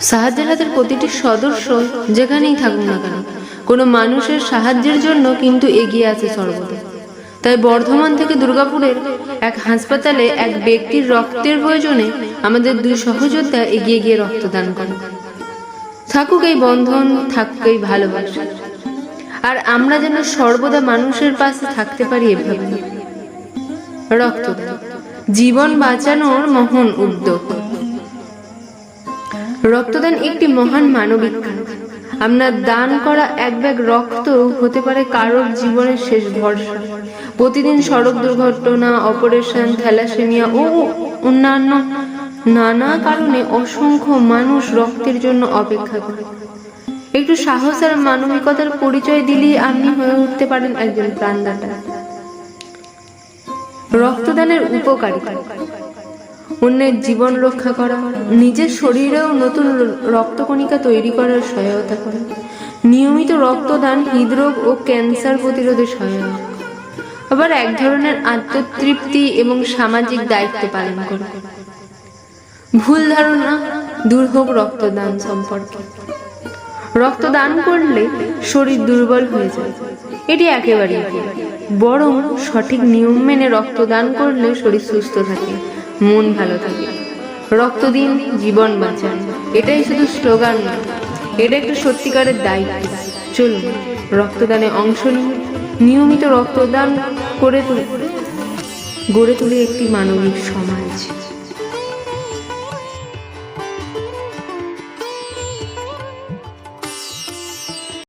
সাহায্যের প্রতিটি সদস্য যেখানেই থাকুক না কেন, কোনো মানুষের সাহায্যের জন্য কিন্তু এগিয়ে আছে সর্বদা তাই বর্ধমান থেকে দুর্গাপুরের এক হাসপাতালে এক ব্যক্তির রক্তের প্রয়োজনে আমাদের দুই সহযোদ্ধা এগিয়ে গিয়ে রক্তদান করে থাকুক এই বন্ধন, থাকুক এই ভালোবাসা। আর আমরা যেন সর্বদা মানুষের পাশে থাকতে পারি এভাবে। রক্তদান। জীবন বাঁচানোর মহান উদ্যোগ। রক্তদান একটি মহান মানবিক। আপনার দান করা এক ব্যাগ রক্ত হতে পারে কারোর জীবনের শেষ ভরসা। প্রতিদিন সড়ক দুর্ঘটনা, অপারেশন, থ্যালাসেমিয়া ও অন্যান্য নানা কারণে অসংখ্য মানুষ রক্তের জন্য অপেক্ষা করে। একটু সাহস আর মানবিকতার পরিচয় দিলেই আপনি হয়ে উঠতে পারেন একজন প্রাণদাতা। রক্তদানের উপকারিতা। অন্যের জীবন রক্ষা করা, নিজের শরীরেও নতুন রক্তকণিকা তৈরি করার সহায়তা করে, নিয়মিত রক্তদান, হৃদরোগ ও ক্যান্সার প্রতিরোধে সহায়ক আবার এক ধরনের আত্মতৃপ্তি এবং সামাজিক দায়িত্ব পালন করে। ভুল ধারণা দূর হোক রক্তদান সম্পর্কে। রক্তদান করলে শরীর দুর্বল হয়ে যায়। এটি একেবারেই বরং সঠিক নিয়ম মেনে রক্তদান করলে শরীর সুস্থ থাকে। মন ভালো থাকে। রক্ত দিন জীবন বাঁচান। এটাই শুধু স্লোগান নয় এটা একটা সত্যিকারের দায়িত্ব। চলুন, রক্তদানে অংশ নিন নিয়মিত রক্তদান করে তুলে। গড়ে তুলে একটি মানবিক সমাজ।